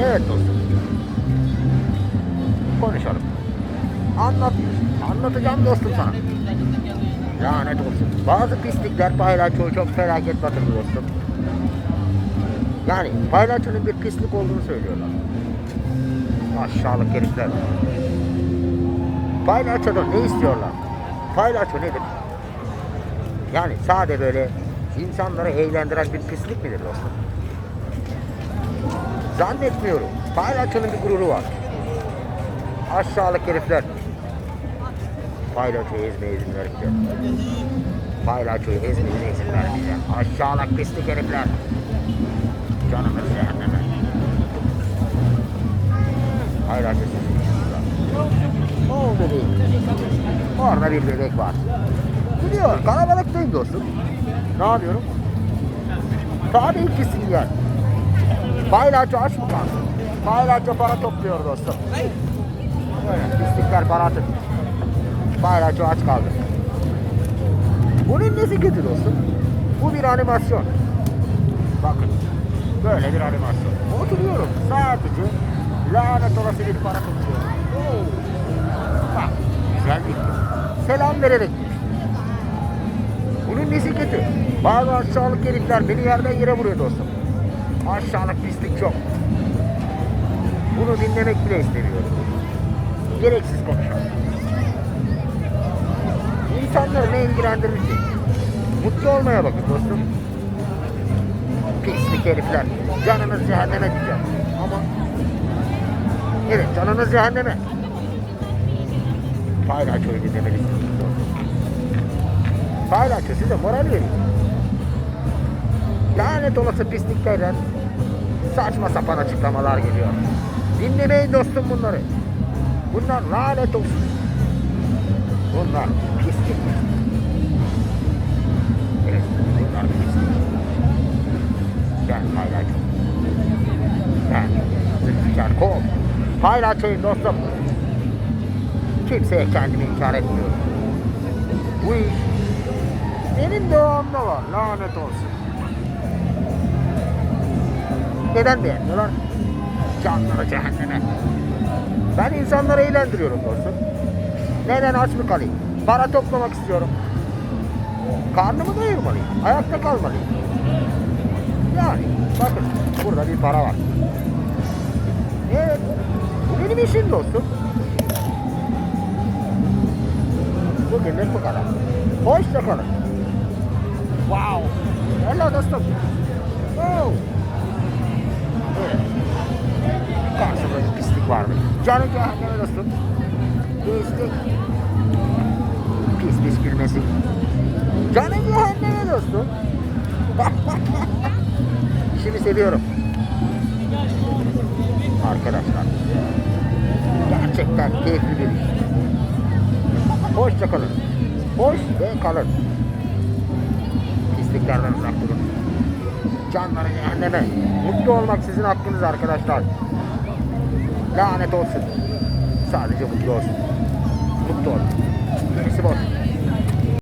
Evet dostum. Konuşalım. Anlat. Anlatacağım dostum sana. Lanet olsun. Bazı pislikler paylaşıyor çok felaket batırdı dostum. Yani paylaşının bir pislik olduğunu söylüyorlar. Aşağılık herifler. Paylaşodan ne istiyorlar? Paylaşo nedir? Yani sade böyle insanları eğlendiren bir pislik midir dostum? Zannetmiyorum. Paylaşonun bir gururu var. Aşağılık herifler. Paylaşoyu ezmeye izin vermeyeceğim. Paylaşoyu ezmeye izin vermeyeceğim. Aşağılık pislik herifler. Canımız cehenneme. Paylaşo sizin Ne oldu değil. Orada bir bebek var. Gidiyor. Kalabalıktayım dostum. Ne yapıyorum? Tabii ki sinyal. Paylaşo aç mı kalsın? Paylaşo para topluyor dostum. Böyle pislikler para atın. Paylaşo aç kaldı. Bunun nesi kötü dostum? Bu bir animasyon. Bakın. Böyle bir animasyon. Oturuyorum. Sadece lanet olası bir para topluyorum. Bak. Güzel bir Selam vererek. Bunun nesi kötü? Bazı aşağılık herifler beni yerden yere vuruyor dostum. Aşağılık pislik çok. Bunu dinlemek bile istemiyorum. Gereksiz konuşan. İnsanları ne ilgilendirir ki? Mutlu olmaya bakın dostum. Pislik herifler. Canınız cehenneme diyeceğim. Ama evet canınız cehenneme. Paylaşoyu dinlemelisiniz dostum. Paylaşo size moral veriyor. Lanet olası pisliklerden saçma sapan açıklamalar geliyor. Dinlemeyin dostum bunları. Bunlar lanet olsun. Bunlar pislik. Evet, bunlar pislik. Ben paylaşım. Ben Zülfikar Kol. Paylaşayım dostum. Kimseye kendimi inkar etmiyorum. Bu iş benim doğamda var. Lanet olsun. Neden beğenmiyorlar? Canları cehenneme. Ben insanları eğlendiriyorum dostum. Neden aç mı kalayım? Para toplamak istiyorum. Karnımı doyurmalıyım. Ayakta kalmalıyım. Yani bakın burada bir para var. Evet. Bu benim işim dostum. Bugünlük bu kadar. Hoşça kalın. Wow. Hello dostum. Oh. Vardı. Canı cehenneme dostum. Pislik. Pis pis gülmesi. Canı cehenneme dostum. İşimi seviyorum. Arkadaşlar. Gerçekten keyifli bir iş. Hoşça kalın. Hoş ve kalın. Pisliklerden uzak durun. Canları cehenneme. Mutlu olmak sizin hakkınız arkadaşlar. Lanet olsun. Sadece mutlu olsun. Mutlu olun. Gerisi boş.